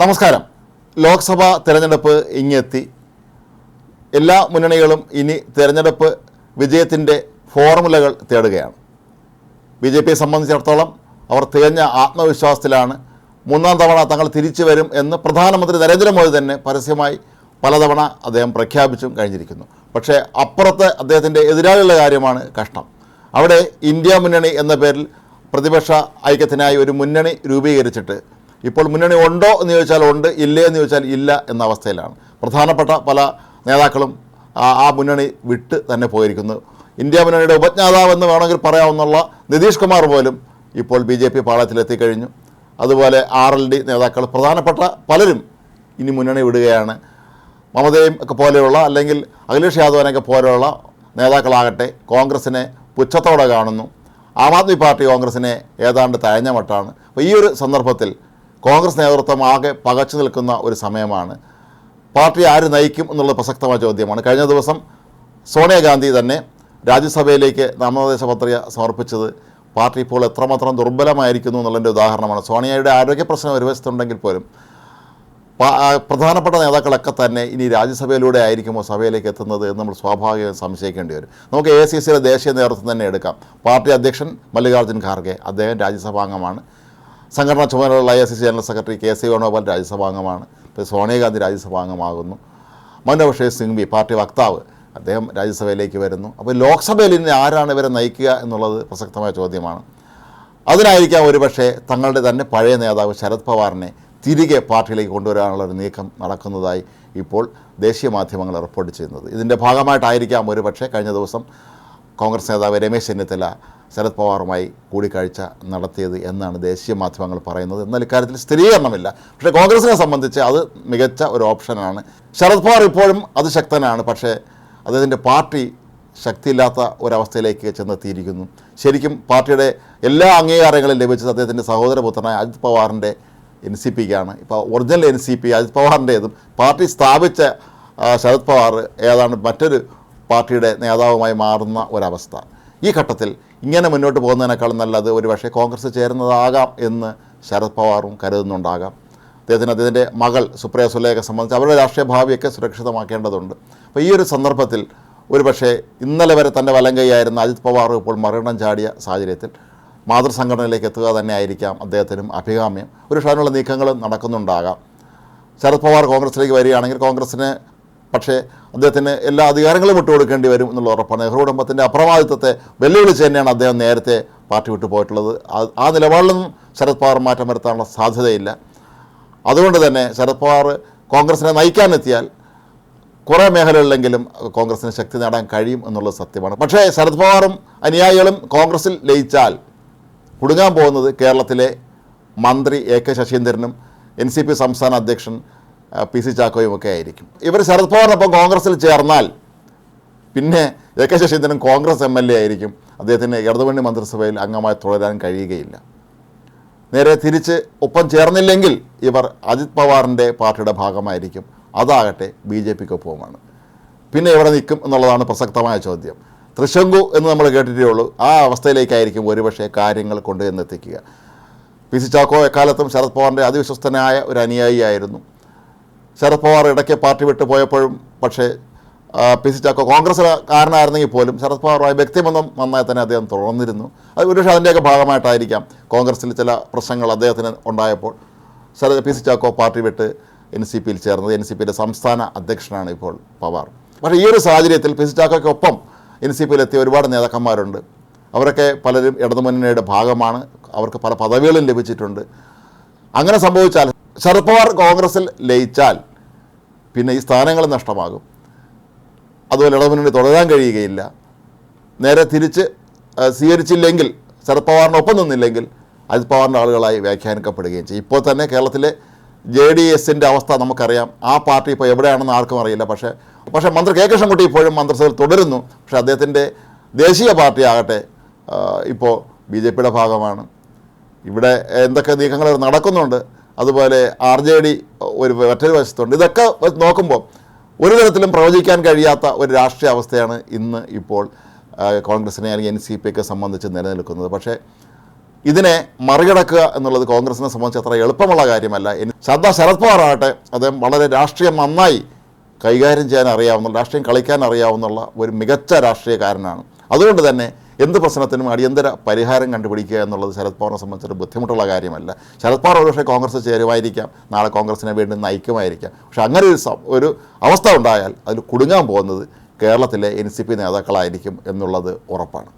നമസ്കാരം. ലോക്സഭാ തിരഞ്ഞെടുപ്പ് ഇങ്ങെത്തി. എല്ലാ മുന്നണികളും ഇനി തിരഞ്ഞെടുപ്പ് വിജയത്തിന്റെ ഫോർമുലകൾ തേടുകയാണ്. ബി ജെ പിയെ സംബന്ധിച്ചിടത്തോളം അവർ തികഞ്ഞ ആത്മവിശ്വാസത്തിലാണ്. മൂന്നാം തവണ തങ്ങൾ തിരിച്ചു വരും എന്ന് പ്രധാനമന്ത്രി നരേന്ദ്രമോദി തന്നെ പരസ്യമായി പലതവണ അദ്ദേഹം പ്രഖ്യാപിച്ചും കഴിഞ്ഞിരിക്കുന്നു. പക്ഷേ അപ്പുറത്ത് അദ്ദേഹത്തിന്റെ എതിരാളിയുള്ള കാര്യമാണ് കഷ്ടം അവിടെ ഇന്ത്യ മുന്നണി എന്ന പേരിൽ പ്രതിപക്ഷ ഐക്യത്തിനായി ഒരു മുന്നണി രൂപീകരിച്ചിട്ട് ഇപ്പോൾ മുന്നണി ഉണ്ടോ എന്ന് ചോദിച്ചാൽ ഉണ്ട് ഇല്ലേ എന്ന് ചോദിച്ചാൽ ഇല്ല എന്ന അവസ്ഥയിലാണ്. പ്രധാനപ്പെട്ട പല നേതാക്കളും ആ മുന്നണി വിട്ട് തന്നെ പോയിരിക്കുന്നു. ഇന്ത്യ മുന്നണിയുടെ ഉപജ്ഞാതാവെന്ന് വേണമെങ്കിൽ പറയാവുന്നുള്ള നിതീഷ് കുമാർ പോലും ഇപ്പോൾ ബി ജെ പി പാളത്തിലെത്തിക്കഴിഞ്ഞു അതുപോലെ ആർ എൽ ഡി നേതാക്കൾ പ്രധാനപ്പെട്ട പലരും ഇനി മുന്നണി വിടുകയാണ്. മമതയും ഒക്കെ പോലെയുള്ള അല്ലെങ്കിൽ അഖിലേഷ് യാദവനൊക്കെ പോലെയുള്ള നേതാക്കളാകട്ടെ കോൺഗ്രസിനെ പുച്ഛത്തോടെ കാണുന്നു. ആം ആദ്മി പാർട്ടി കോൺഗ്രസിനെ ഏതാണ്ട് തഴഞ്ഞ മട്ടാണ്. അപ്പോൾ ഈ ഒരു സന്ദർഭത്തിൽ കോൺഗ്രസ് നേതൃത്വം ആകെ പകച്ചു നിൽക്കുന്ന ഒരു സമയമാണ്. പാർട്ടി ആര് നയിക്കും എന്നുള്ളത് പ്രസക്തമായ ചോദ്യമാണ്. കഴിഞ്ഞ ദിവസം സോണിയാഗാന്ധി തന്നെ രാജ്യസഭയിലേക്ക് നാമനിർദ്ദേശ പത്രിക സമർപ്പിച്ചത് പാർട്ടി ഇപ്പോൾ എത്രമാത്രം ദുർബലമായിരിക്കുന്നു എന്നുള്ളതിന്റെ ഉദാഹരണമാണ്. സോണിയയുടെ ആരോഗ്യ പ്രശ്നം ഒരു വശത്തുണ്ടെങ്കിൽ പോലും പ്രധാനപ്പെട്ട നേതാക്കളൊക്കെ തന്നെ ഇനി രാജ്യസഭയിലൂടെ ആയിരിക്കുമോ സഭയിലേക്ക് എത്തുന്നത് എന്ന് നമ്മൾ സ്വാഭാവികം സംശയിക്കേണ്ടി വരും. നമുക്ക് എ സി സിയുടെ ദേശീയ നേതൃത്വം തന്നെ എടുക്കാം. പാർട്ടി അധ്യക്ഷൻ മല്ലികാർജുൻ ഖാർഗെ അദ്ദേഹം രാജ്യസഭാംഗമാണ്. സംഘടനാ ചുമതലയുള്ള I S C general secretary K C Venugopal രാജ്യസഭാംഗമാണ്. Sonia Gandhi രാജ്യസഭാംഗമാകുന്നു. മനോജ് സിംഗ്വി പാർട്ടി വക്താവ്. അദ്ദേഹം രാജ്യസഭയിലേക്ക് വരുന്നു. അപ്പോൾ ലോക്സഭയിൽ ഇനി ആരാണ് ഇവരെ നയിക്കുക എന്നുള്ളത് പ്രസക്തമായ ചോദ്യമാണ്. അതിനായിരിക്കാം ഒരുപക്ഷെ തങ്ങളുടെ തന്നെ പഴയ നേതാവ് ശരത് പവാറിനെ തിരികെ പാർട്ടിയിലേക്ക് കൊണ്ടുവരാനുള്ള ഒരു നീക്കം നടക്കുന്നതായി ഇപ്പോൾ ദേശീയ മാധ്യമങ്ങൾ റിപ്പോർട്ട് ചെയ്യുന്നത്. ഇതിന്റെ ഭാഗമായിട്ടായിരിക്കാം ഒരുപക്ഷെ കഴിഞ്ഞ ദിവസം കോൺഗ്രസ് നേതാവ് രമേശ് ചെന്നിത്തല ശരത് പവാറുമായി കൂടിക്കാഴ്ച നടത്തിയത് എന്നാണ് ദേശീയ മാധ്യമങ്ങൾ പറയുന്നത്. എന്നാൽ ഇക്കാര്യത്തിൽ സ്ഥിരീകരണമില്ല. പക്ഷേ കോൺഗ്രസിനെ സംബന്ധിച്ച് അത് മികച്ച ഒരു ഓപ്ഷനാണ്. ശരത് പവാർ ഇപ്പോഴും അതിശക്തനാണ്. പക്ഷേ അദ്ദേഹത്തിന്റെ പാർട്ടി ശക്തിയില്ലാത്ത ഒരവസ്ഥയിലേക്ക് ചെന്നെത്തിയിരിക്കുന്നു. ശരിക്കും പാർട്ടിയുടെ എല്ലാ അംഗീകാരങ്ങളും ലഭിച്ചത് അദ്ദേഹത്തിന്റെ സഹോദരപുത്രനായ അജിത് പവാറിന്റെ എൻ സി പിക്കാണ്. ഇപ്പോൾ original N C P Ajit പവാറിന്റേതും party സ്ഥാപിച്ച ശരത് പവാർ ഏതാണ്ട് മറ്റൊരു പാർട്ടിയുടെ നേതാവുമായി മാറുന്ന ഒരവസ്ഥ. ഈ ഘട്ടത്തിൽ ഇങ്ങനെ മുന്നോട്ട് പോകുന്നതിനേക്കാൾ നല്ലത് ഒരുപക്ഷെ കോൺഗ്രസ് ചേരുന്നതാകാം എന്ന് ശരത് പവാറും കരുതുന്നുണ്ടാകാം. അദ്ദേഹത്തിന് അദ്ദേഹത്തിന്റെ മകൾ സുപ്രിയ സുലേഖയെ സംബന്ധിച്ച് അവരുടെ രാഷ്ട്രീയ ഭാവിയൊക്കെ സുരക്ഷിതമാക്കേണ്ടതുണ്ട്. അപ്പോൾ ഈ ഒരു സന്ദർഭത്തിൽ ഒരുപക്ഷെ ഇന്നലെ വരെ തന്റെ വലം കൈയായിരുന്ന അജിത് പവാർ ഇപ്പോൾ മരണം ചാടിയ സാഹചര്യത്തിൽ മാതൃസംഘടനയിലേക്ക് എത്തുക തന്നെ ആയിരിക്കാം അദ്ദേഹത്തിനും അഭികാമ്യം. ഒരു അതിനുള്ള നീക്കങ്ങൾ നടക്കുന്നുണ്ടാകാം. ശരത് പവാർ കോൺഗ്രസിലേക്ക് വരികയാണെങ്കിൽ കോൺഗ്രസ്സിന് പക്ഷേ അദ്ദേഹത്തിന് എല്ലാ അധികാരങ്ങളും വിട്ടുകൊടുക്കേണ്ടി വരും എന്നുള്ള ഉറപ്പാണ്. നെഹ്റു കുടുംബത്തിന്റെ അപ്രമാദിത്വത്തെ വെല്ലുവിളിച്ച് തന്നെയാണ് അദ്ദേഹം നേരത്തെ പാർട്ടി വിട്ടു പോയിട്ടുള്ളത്. ആ- നിലപാടിലും ശരത് പവാർ മാറ്റം വരുത്താനുള്ള സാധ്യതയില്ല. അതുകൊണ്ട് തന്നെ ശരത് പവാർ കോൺഗ്രസിനെ നയിക്കാനെത്തിയാൽ കുറേ മേഖലകളിലെങ്കിലും കോൺഗ്രസിന് ശക്തി നേടാൻ കഴിയും എന്നുള്ളത് സത്യമാണ്. പക്ഷേ ശരത് പവാറും അനുയായികളും കോൺഗ്രസിൽ ലയിച്ചാൽ കുടുങ്ങാൻ പോകുന്നത് കേരളത്തിലെ മന്ത്രി എ കെ ശശീന്ദ്രനും എൻ സി പി സംസ്ഥാന അധ്യക്ഷൻ പി സി ചാക്കോയും ഒക്കെ ആയിരിക്കും. ഇവർ ശരത് പവാറിനൊപ്പം കോൺഗ്രസിൽ ചേർന്നാൽ പിന്നെ A K Saseendran Congress M L A ആയിരിക്കും. അദ്ദേഹത്തിന് ഇടതുവണ്ണി മന്ത്രിസഭയിൽ അംഗമായി തുടരാൻ കഴിയുകയില്ല. നേരെ തിരിച്ച് ഒപ്പം ചേർന്നില്ലെങ്കിൽ ഇവർ അജിത് പവാറിന്റെ പാർട്ടിയുടെ ഭാഗമായിരിക്കും. അതാകട്ടെ ബി ജെ പിക്കൊപ്പവുമാണ് പിന്നെ എവിടെ നിൽക്കും എന്നുള്ളതാണ് പ്രസക്തമായ ചോദ്യം. തൃശങ്കു എന്ന് നമ്മൾ കേട്ടിട്ടേ ഉള്ളൂ. ആ അവസ്ഥയിലേക്കായിരിക്കും ഒരുപക്ഷെ കാര്യങ്ങൾ കൊണ്ടുവന്നെത്തിക്കുക പി സി ചാക്കോ എക്കാലത്തും ശരത് പവാറിന്റെ അതിവിശ്വസ്തനായ ഒരു അനുയായിയായിരുന്നു ശരത് പവാർ ഇടയ്ക്ക് പാർട്ടി വിട്ട് പോയപ്പോഴും പക്ഷേ പി സി ചാക്കോ കോൺഗ്രസ്സുകാരനായിരുന്നെങ്കിൽ പോലും ശരത് പവാറുമായി വ്യക്തിബന്ധം നന്നായി തന്നെ അദ്ദേഹം തുടർന്നിരുന്നു അത് ഒരുപക്ഷെ അതിന്റെയൊക്കെ ഭാഗമായിട്ടായിരിക്കാം കോൺഗ്രസ്സിൽ ചില പ്രശ്നങ്ങൾ അദ്ദേഹത്തിന് ഉണ്ടായപ്പോൾ. Sharad P C Chacko party വിട്ട് എൻ സി പിയിൽ ചേർന്നത്. എൻ സി പിയുടെ സംസ്ഥാന അധ്യക്ഷനാണ് ഇപ്പോൾ പവാർ. പക്ഷേ ഈ ഒരു സാഹചര്യത്തിൽ പി സി ചാക്കോയ്ക്കൊപ്പം എൻ സി പിയിലെത്തിയ ഒരുപാട് നേതാക്കന്മാരുണ്ട്. അവരൊക്കെ പലരും ഇടതുമുന്നണിയുടെ ഭാഗമാണ്. അവർക്ക് പല പദവികളും ലഭിച്ചിട്ടുണ്ട്. അങ്ങനെ സംഭവിച്ചാൽ ശരത് പവാർ കോൺഗ്രസിൽ ലയിച്ചാൽ പിന്നെ ഈ സ്ഥാനങ്ങൾ നഷ്ടമാകും. അതുപോലെ ഇടതുമുന്നണി തുടരാൻ കഴിയുകയില്ല. നേരെ തിരിച്ച് സ്വീകരിച്ചില്ലെങ്കിൽ ശരത് പവാറിനൊപ്പം നിന്നില്ലെങ്കിൽ അജിത് പവാറിന്റെ ആളുകളായി വ്യാഖ്യാനിക്കപ്പെടുകയും ചെയ്യും. ഇപ്പോൾ തന്നെ കേരളത്തിലെ ജെ ഡി എസിന്റെ അവസ്ഥ നമുക്കറിയാം. ആ പാർട്ടി ഇപ്പോൾ എവിടെയാണെന്ന് ആർക്കും അറിയില്ല. പക്ഷേ പക്ഷേ മന്ത്രി കെ കൃഷ്ണൻകുട്ടി ഇപ്പോഴും മന്ത്രിസഭയിൽ തുടരുന്നു. പക്ഷേ അദ്ദേഹത്തിന്റെ ദേശീയ പാർട്ടി ആകട്ടെ ഇപ്പോൾ ബി ജെ പിയുടെ ഭാഗമാണ്. ഇവിടെ എന്തൊക്കെ നീക്കങ്ങൾ നടക്കുന്നുണ്ട് അതുപോലെ ആർ ജെ ഡി ഒരു മറ്റൊരു വശത്തുണ്ട്. ഇതൊക്കെ നോക്കുമ്പോൾ ഒരു തരത്തിലും പ്രവചിക്കാൻ കഴിയാത്ത ഒരു രാഷ്ട്രീയ അവസ്ഥയാണ് ഇന്ന് ഇപ്പോൾ കോൺഗ്രസിനെ അല്ലെങ്കിൽ എൻ സി പി ഒക്കെ സംബന്ധിച്ച് നിലനിൽക്കുന്നത്. പക്ഷേ ഇതിനെ മറികടക്കുക എന്നുള്ളത് കോൺഗ്രസിനെ സംബന്ധിച്ച് അത്ര എളുപ്പമുള്ള കാര്യമല്ല. ശ്രദ്ധ ശരത് പവാർ ആകട്ടെ അദ്ദേഹം വളരെ രാഷ്ട്രീയം നന്നായി കൈകാര്യം ചെയ്യാൻ അറിയാവുന്ന രാഷ്ട്രീയം കളിക്കാൻ അറിയാവുന്ന ഒരു മികച്ച രാഷ്ട്രീയക്കാരനാണ്. അതുകൊണ്ട് തന്നെ എന്ത് പ്രശ്നത്തിനും അടിയന്തര പരിഹാരം കണ്ടുപിടിക്കുക എന്നുള്ളത് ശരത് പവാറിനെ സംബന്ധിച്ചൊരു ബുദ്ധിമുട്ടുള്ള കാര്യമല്ല. ശരത് പവാർ ഒരുപക്ഷെ കോൺഗ്രസ് ചേരുമായിരിക്കാം നാളെ കോൺഗ്രസിനെ വീണ്ടും നയിക്കുമായിരിക്കാം. പക്ഷെ അങ്ങനെ ഒരു ഒരു അവസ്ഥ ഉണ്ടായാൽ അതിൽ കുടുങ്ങാൻ പോകുന്നത് കേരളത്തിലെ എൻ സി പി നേതാക്കളായിരിക്കും എന്നുള്ളത് ഉറപ്പാണ്.